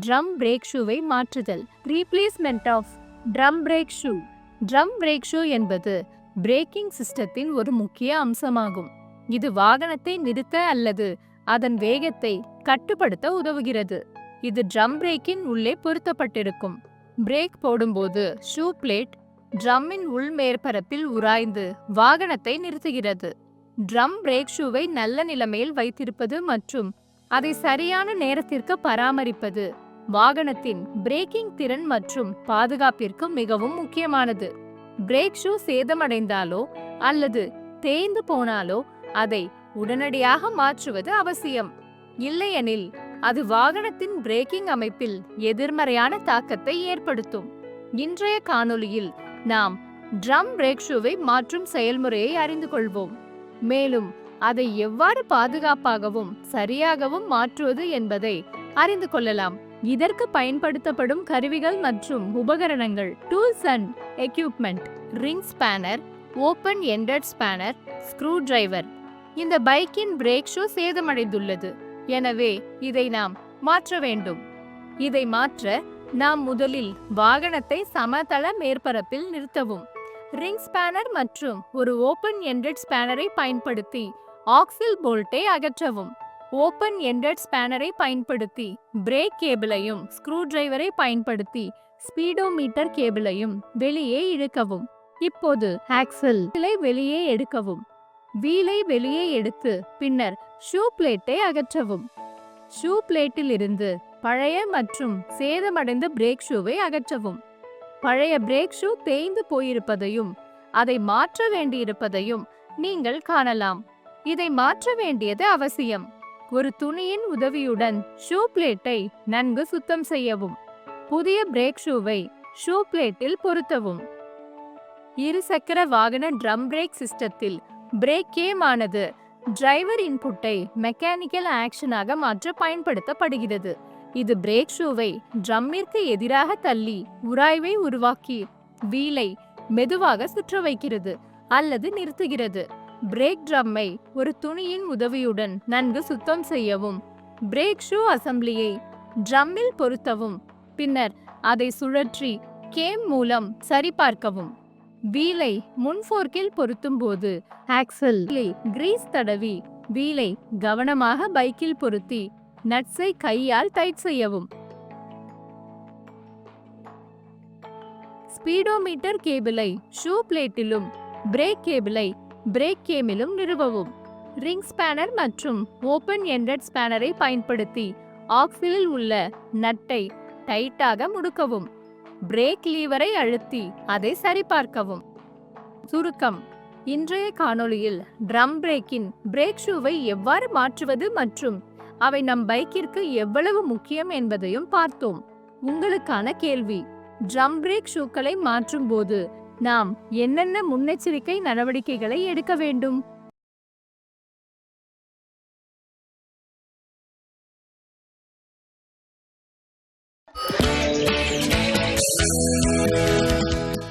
Drum brake ஷூவை மாற்றுதல். Replacement of drum brake shoe drum brake shoe என்பது braking சிஸ்டத்தின் ஒரு முக்கிய அம்சமாகும். இது வாகனத்தை நிறுத்த அல்லது அதன் வேகத்தை கட்டுப்படுத்த உதவுகிறது. இது ட்ரம் பிரேக்கின் உள்ளே பொருத்தப்பட்டிருக்கும். பிரேக் போடும்போது ஷூ பிளேட் ட்ரம்மின் உள் மேற்பரப்பில் உராய்ந்து வாகனத்தை நிறுத்துகிறது. ட்ரம் பிரேக் ஷூவை நல்ல நிலைமையில் வைத்திருப்பது மற்றும் அதை சரியான நேரத்திற்கு பராமரிப்பது வாகனத்தின் பிரேக்கிங் திறன் மற்றும் பாதுகாப்பிற்கு மிகவும் முக்கியமானது. பிரேக் ஷூ சேதமடைந்தாலோ அல்லது தேய்ந்து போனாலோ அதை உடனடியாக மாற்றுவது அவசியம். இல்லையெனில் அது வாகனத்தின் பிரேக்கிங் அமைப்பில் எதிர்மறையான தாக்கத்தை ஏற்படுத்தும். இன்றைய காணொளியில் நாம் ட்ரம் பிரேக் ஷூவை மாற்றும் செயல்முறையை அறிந்து கொள்வோம். மேலும் அதை எவ்வாறு பாதுகாப்பாகவும் சரியாகவும் மாற்றுவது என்பதை அறிந்து கொள்ளலாம். இதற்கு பயன்படுத்தப்படும் கருவிகள் மற்றும் உபகரணங்கள் tools and equipment ring spanner open ended spanner screwdriver இந்த பைக்கின் பிரேக் ஷூ சேதமடைந்துள்ளது. எனவே இதை நாம் மாற்ற வேண்டும். இதை மாற்ற நாம் முதலில் வாகனத்தை சமதள மேற்பரப்பில் நிறுத்தவும். ரிங் ஸ்பேனர் மற்றும் ஒரு ஓப்பன் எண்டட் ஸ்பேனரை பயன்படுத்தி ஆக்சில் போல்ட்டை அகற்றவும். ஓப்பன் எண்டட் ஸ்பேனரை பயன்படுத்தி பிரேக் கேபிளையும் ஸ்க்ரூ டிரைவரை பயன்படுத்தி ஸ்பீடோமீட்டர் கேபிளையும் வெளியே இழுக்கவும். இப்போது ஆக்சல் வெளியே எடுக்கவும். வீலை வெளியே எடுத்து பின்னர் ஷூ பிளேட்டை அகற்றவும். ஷூ பிளேட்டில் இருந்து பழைய மற்றும் சேதமடைந்த பிரேக் ஷூவை அகற்றவும். பழைய பிரேக் ஷூ தேய்ந்து போயிருப்பதையும் அதை மாற்ற வேண்டியிருப்பதையும் நீங்கள் காணலாம். இதை மாற்ற வேண்டியது அவசியம். ஒரு துணியின் உதவியுடன் ஷூ பிளேட்டை நன்கு சுத்தம் செய்யவும். புதிய பிரேக் ஷூவை ஷூ பிளேட்டில் பொருத்தவும். இருசக்கர வாகன ட்ரம் பிரேக் சிஸ்டத்தில் பிரேக் கேமானது டிரைவர் இன்புட்டை மெக்கானிக்கல் ஆக்ஷனாக மாற்ற பயன்படுத்தப்படுகிறது. இது பிரேக் ஷூவை ட்ரம்மிற்கு எதிராக தள்ளி உராய்வை உருவாக்கி வீலை மெதுவாக சுற்ற வைக்கிறது அல்லது நிறுத்துகிறது. பிரேக் ட்ரம்மை ஒரு துணியின் உதவியுடன் நன்கு சுத்தம் செய்யவும். பிரேக் ஷூ அசம்பிளியை ட்ரம்மில் பொருத்தவும். பின்னர் அதை சுழற்றி கேம் மூலம் சரிபார்க்கவும். வீலை முன்ஃபோர்க்கில் பொருத்தும் போது ஆக்சல் கிரீஸ் தடவி வீலை கவனமாக பைக்கில் பொருத்தி நட்ஸை கையால் டைட் செய்யவும். ஸ்பீடோமீட்டர் கேபிளை ஷூ பிளேட்டிலும் பிரேக் கேபிளை பிரேக் கேமிலும் நிறுவவும். ரிங் ஸ்பேனர் மற்றும் ஓப்பன் எண்டட் ஸ்பேனரை பயன்படுத்தி ஆக்சிலில் உள்ள நட்டை டைட்டாக முடுக்கவும். பிரேக் லீவரை அழுத்தி அதை சரிபார்க்கவும். சுருக்கம். இன்றைய காணொளியில் ட்ரம் பிரேக்கின் பிரேக் ஷூவை எவ்வாறு மாற்றுவது மற்றும் அவை நம் பைக்கிற்கு எவ்வளவு முக்கியம் என்பதையும் பார்த்தோம். உங்களுக்கான கேள்வி. ட்ரம் பிரேக் ஷூக்களை மாற்றும் போது நாம் என்னென்ன முன்னெச்சரிக்கை நடவடிக்கைகளை எடுக்க வேண்டும்?